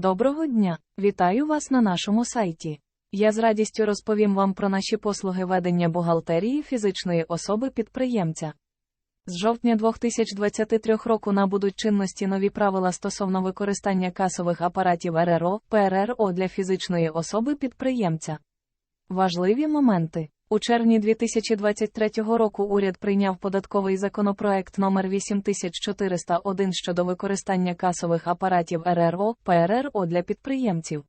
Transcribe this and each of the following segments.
Доброго дня! Вітаю вас на нашому сайті. Я з радістю розповім вам про наші послуги ведення бухгалтерії фізичної особи підприємця. З жовтня 2023 року набудуть чинності нові правила стосовно використання касових апаратів РРО, ПРРО для фізичної особи підприємця. Важливі моменти. У червні 2023 року уряд прийняв податковий законопроект номер 8401 щодо використання касових апаратів РРО, ПРРО для підприємців.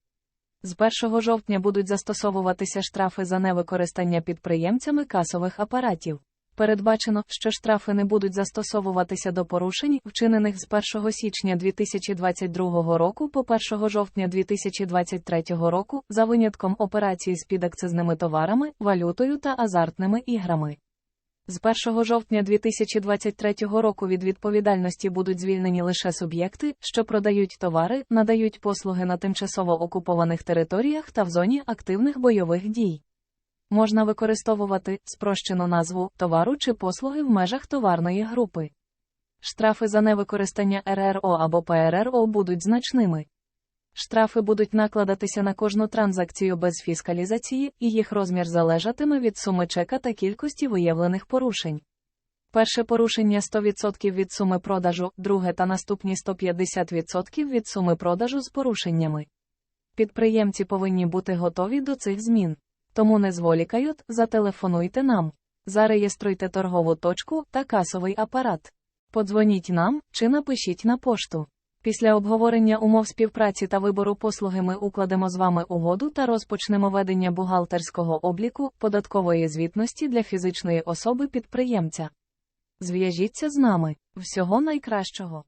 З 1 жовтня будуть застосовуватися штрафи за невикористання підприємцями касових апаратів. Передбачено, що штрафи не будуть застосовуватися до порушень, вчинених з 1 січня 2022 року по 1 жовтня 2023 року, за винятком операцій з підакцизними товарами, валютою та азартними іграми. З 1 жовтня 2023 року від відповідальності будуть звільнені лише суб'єкти, що продають товари, надають послуги на тимчасово окупованих територіях та в зоні активних бойових дій. Можна використовувати спрощену назву товару чи послуги в межах товарної групи. Штрафи за невикористання РРО або ПРРО будуть значними. Штрафи будуть накладатися на кожну транзакцію без фіскалізації, і їх розмір залежатиме від суми чека та кількості виявлених порушень. Перше порушення 100% від суми продажу, друге та наступні 150% від суми продажу з порушеннями. Підприємці повинні бути готові до цих змін. Тому не зволікають, зателефонуйте нам. Зареєструйте торгову точку та касовий апарат. Подзвоніть нам чи напишіть на пошту. Після обговорення умов співпраці та вибору послуги ми укладемо з вами угоду та розпочнемо ведення бухгалтерського обліку податкової звітності для фізичної особи підприємця. Зв'яжіться з нами. Всього найкращого!